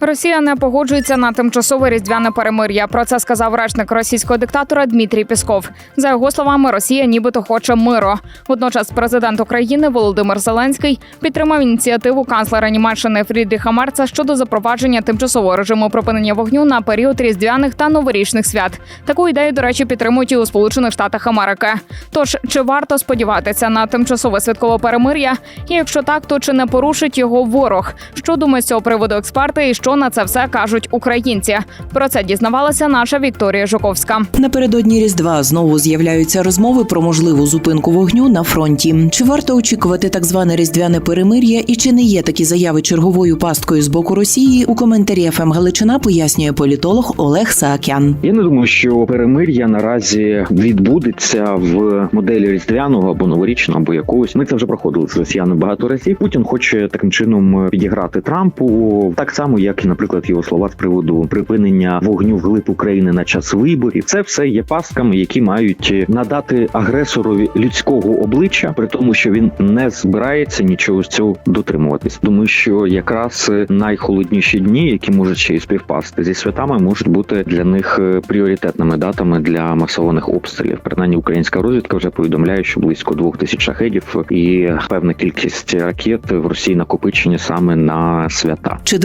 Росія не погоджується на тимчасове різдвяне перемир'я. Про це сказав речник російського диктатора Дмитрій Пісков. За його словами, Росія нібито хоче миру. Водночас, президент України Володимир Зеленський підтримав ініціативу канцлера Німеччини Фрідріха Мерца щодо запровадження тимчасового режиму припинення вогню на період різдвяних та новорічних свят. Таку ідею, до речі, підтримують і у Сполучених Штатах Америки. Тож чи варто сподіватися на тимчасове святкове перемир'я? І якщо так, то чи не порушить його ворог? Що думають з цього приводу експерти, і що на це все кажуть українці? Про це дізнавалася наша Вікторія Жуковська. Напередодні Різдва знову з'являються розмови про можливу зупинку вогню на фронті. Чи варто очікувати так зване різдвяне перемир'я, і чи не є такі заяви черговою пасткою з боку Росії? У коментарі ФМ Галичина пояснює політолог Олег Саакян. Я не думаю, що перемир'я наразі відбудеться в моделі різдвяного або новорічного, або якогось. Ми це вже проходили з росіянами багато разів. Путін хоче таким чином підіграти Трампу, так само як і, наприклад, його слова з приводу припинення вогню вглиб України на час виборів. Це все є пастками, які мають надати агресорові людського обличчя, при тому, що він не збирається нічого з цього дотримуватись. Думаю, що якраз найхолодніші дні, які можуть ще й співпасти зі святами, можуть бути для них е, пріоритетними датами для масованих обстрілів. Принаймні, українська розвідка вже повідомляє, що близько двох тисяч шахедів і певна кількість ракет в Росії накопичені саме на свята. Чи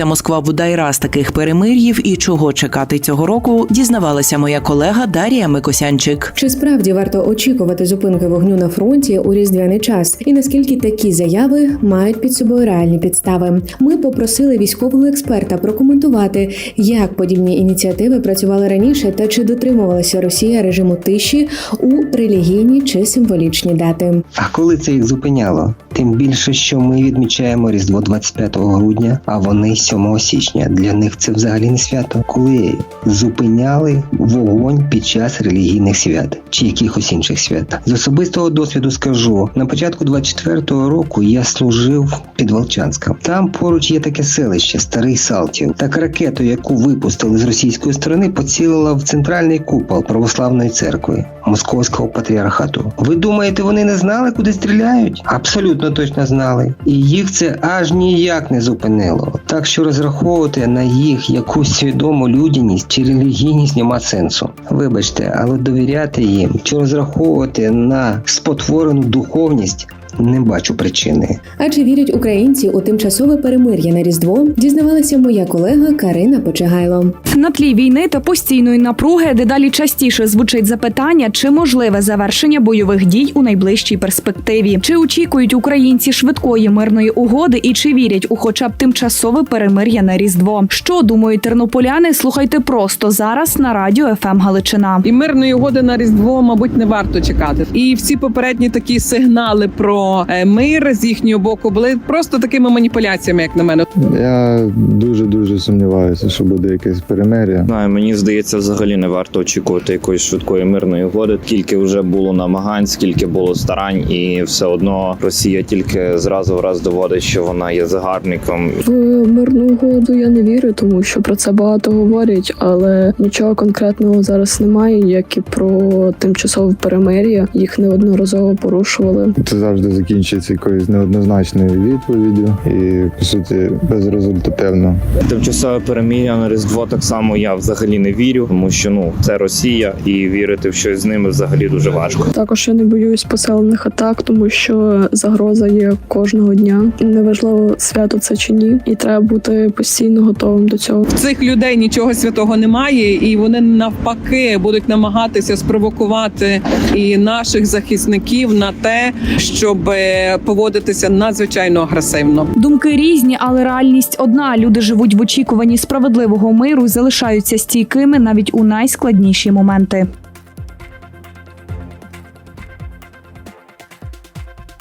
дотримувалася Москва бодай раз таких перемир'їв і чого чекати цього року? Дізнавалася моя колега Дарія Микосянчик. Чи справді варто очікувати зупинки вогню на фронті у різдвяний час? І наскільки такі заяви мають під собою реальні підстави? Ми попросили військового експерта прокоментувати, як подібні ініціативи працювали раніше та чи дотримувалася Росія режиму тиші у релігійні чи символічні дати. А коли це їх зупиняло? Тим більше, що ми відмічаємо Різдво 25 грудня, а вони 7 січня. Для них це взагалі не свято. Коли зупиняли вогонь під час релігійних свят чи якихось інших свят. З особистого досвіду скажу: на початку 24-го року я служив під Волчанськом. Там поруч є таке селище, старий Салтів. Так ракету, яку випустили з російської сторони, поцілила в центральний купол православної церкви Московського патріархату. Ви думаєте, вони не знали, куди стріляють? Абсолютно точно знали. І їх це аж ніяк не зупинило. Так що розраховувати на їх якусь свідому людяність чи релігійність нема сенсу. Вибачте, але довіряти їм чи розраховувати на спотворену духовність. Не бачу причини. А чи вірять українці у тимчасове перемир'я на Різдво? Дізнавалася моя колега Карина Почагайло. На тлі війни та постійної напруги дедалі частіше звучить запитання, чи можливе завершення бойових дій у найближчій перспективі, чи очікують українці швидкої мирної угоди і чи вірять у хоча б тимчасове перемир'я на різдво. Що думають тернополяни? Слухайте просто зараз на радіо ФМ Галичина. І мирної угоди на різдво, мабуть, не варто чекати. І всі попередні такі сигнали про е, мир з їхнього боку були просто такими маніпуляціями, як на мене. Я дуже дуже сумніваюся, що буде якесь перемир'я. Знаю, мені здається, взагалі не варто очікувати якоїсь швидкої мирної угоди. Скільки вже було намагань, скільки було старань, і все одно Росія тільки зразу в раз доводить, що вона є загарбником. В мирну угоду я не вірю, тому що про це багато говорять, але нічого конкретного зараз немає, як і про тимчасове перемир'я. Їх неодноразово порушували. Це завжди закінчується якоюсь неоднозначною відповіддю і по суті безрезультативно. Тимчасове перемір'я на різдво так само я взагалі не вірю, тому що ну це Росія, і вірити в щось з ними взагалі дуже важко. Також я не боюсь поселених атак, тому що загроза є кожного дня. Неважливо свято це чи ні, і треба бути постійно готовим до цього. В цих людей нічого святого немає, і вони навпаки будуть намагатися спровокувати і наших захисників на те, щоб е, поводитися надзвичайно агресивно. Думки різні, але реальність одна. Люди живуть в очікуванні справедливого миру і залишаються стійкими навіть у найскладніші моменти.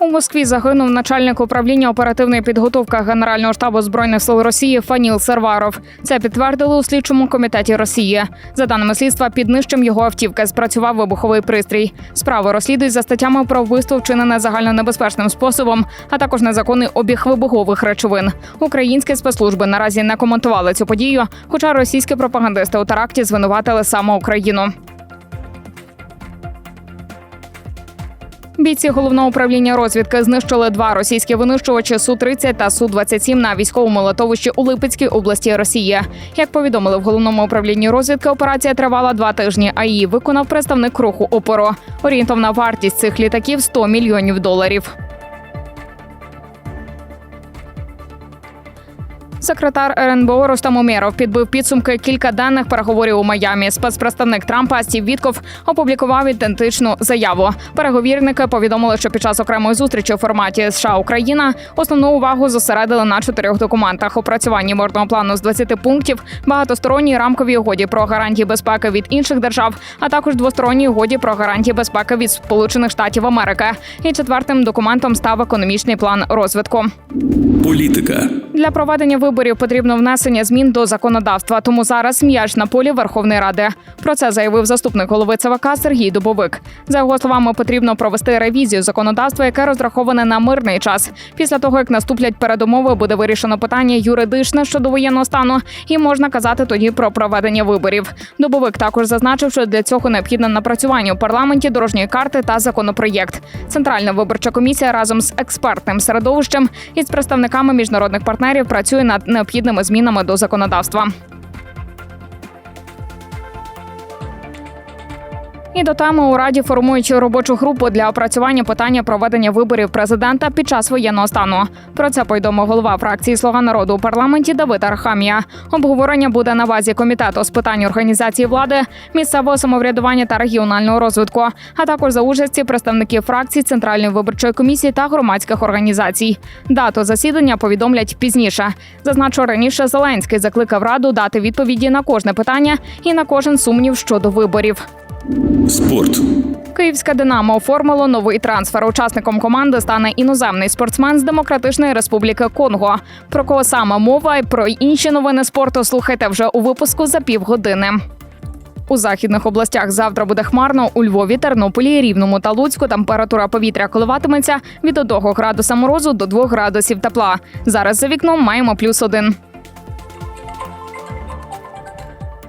У Москві загинув начальник управління оперативної підготовки Генерального штабу збройних сил Росії Фаніл Серваров. Це підтвердили у слідчому комітеті Росії. За даними слідства, під нижчим його автівки спрацював вибуховий пристрій. Справу розслідують за статтями про вбивство вчинене загальнонебезпечним способом, а також незаконний обіг вибухових речовин. Українські спецслужби наразі не коментували цю подію, хоча російські пропагандисти у теракті звинуватили саме Україну. Бійці головного управління розвідки знищили два російські винищувачі су 30 та су 27 на військовому литовищі у Липецькій області Росії. Як повідомили в головному управлінні розвідки, операція тривала два тижні. А її виконав представник руху опору. Орієнтовна вартість цих літаків 100 мільйонів доларів. Секретар РНБО Рустам Умєров підбив підсумки кількаденних переговорів у Майамі. Спецпредставник Трампа Стів Вітков опублікував ідентичну заяву. Переговірники повідомили, що під час окремої зустрічі у форматі США Україна основну увагу зосередили на чотирьох документах: опрацюванні мирного плану з 20 пунктів, багатосторонній рамковій угоді про гарантії безпеки від інших держав, а також двосторонній угоді про гарантії безпеки від Сполучених Штатів Америки. І четвертим документом став економічний план розвитку. Політика. Для проведення виборів потрібно внесення змін до законодавства. Тому зараз м'яч на полі Верховної Ради. Про це заявив заступник голови ЦВК Сергій Дубовик. За його словами, потрібно провести ревізію законодавства, яке розраховане на мирний час. Після того як наступлять передумови, буде вирішено питання юридичне щодо воєнного стану, і можна казати тоді про проведення виборів. Дубовик також зазначив, що для цього необхідне напрацювання у парламенті дорожньої карти та законопроєкт. Центральна виборча комісія разом з експертним середовищем і з представниками міжнародних партнерів працює над необхідними змінами до законодавства. І до теми у раді формують робочу групу для опрацювання питання проведення виборів президента під час воєнного стану. Про це повідомив голова фракції Слуга народу у парламенті Давид Архамія. Обговорення буде на базі комітету з питань організації влади, місцевого самоврядування та регіонального розвитку, а також за участі представників фракцій Центральної виборчої комісії та громадських організацій. Дату засідання повідомлять пізніше. Зазначу раніше Зеленський закликав раду дати відповіді на кожне питання і на кожен сумнів щодо виборів. Спорт. Київська Динамо оформило новий трансфер. Учасником команди стане іноземний спортсмен з Демократичної Республіки Конго. Про кого саме мова і про інші новини спорту слухайте вже у випуску за півгодини. У західних областях завтра буде хмарно. У Львові, Тернополі, Рівному та Луцьку температура повітря коливатиметься від 1 градуса морозу до 2 градусів тепла. Зараз за вікном маємо плюс один.